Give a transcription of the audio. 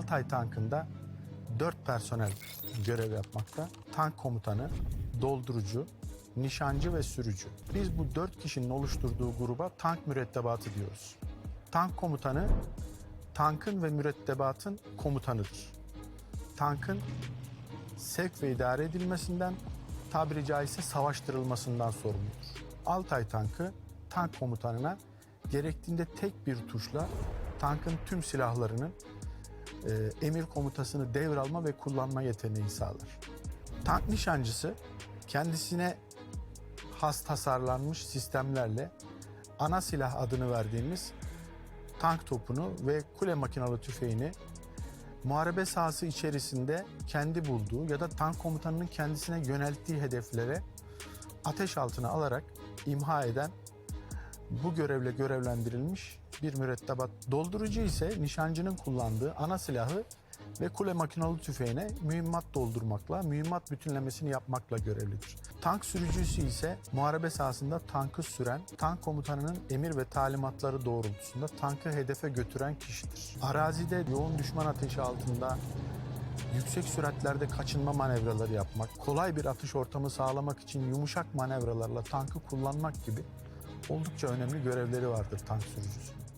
Altay tankında 4 personel görev yapmakta. Tank komutanı, doldurucu, nişancı ve sürücü. Biz bu 4 kişinin oluşturduğu gruba tank mürettebatı diyoruz. Tank komutanı tankın ve mürettebatın komutanıdır. Tankın sevk ve idare edilmesinden, tabiri caizse savaştırılmasından sorumludur. Altay tankı tank komutanına gerektiğinde tek bir tuşla tankın tüm silahlarının e, emir komutasını devralma ve kullanma yeteneği sağlar. Tank nişancısı kendisine has tasarlanmış sistemlerle ana silah adını verdiğimiz tank topunu ve kule makinalı tüfeğini muharebe sahası içerisinde kendi bulduğu ya da tank komutanının kendisine yönelttiği hedeflere ateş altına alarak imha eden bu görevle görevlendirilmiş bir mürettebat. Doldurucu ise nişancının kullandığı ana silahı ve kule makinalı tüfeğine mühimmat doldurmakla, mühimmat bütünlemesini yapmakla görevlidir. Tank sürücüsü ise muharebe sahasında tankı süren, tank komutanının emir ve talimatları doğrultusunda tankı hedefe götüren kişidir. Arazide yoğun düşman ateşi altında yüksek süratlerde kaçınma manevraları yapmak, kolay bir atış ortamı sağlamak için yumuşak manevralarla tankı kullanmak gibi oldukça önemli görevleri vardır tank sürücüsünün.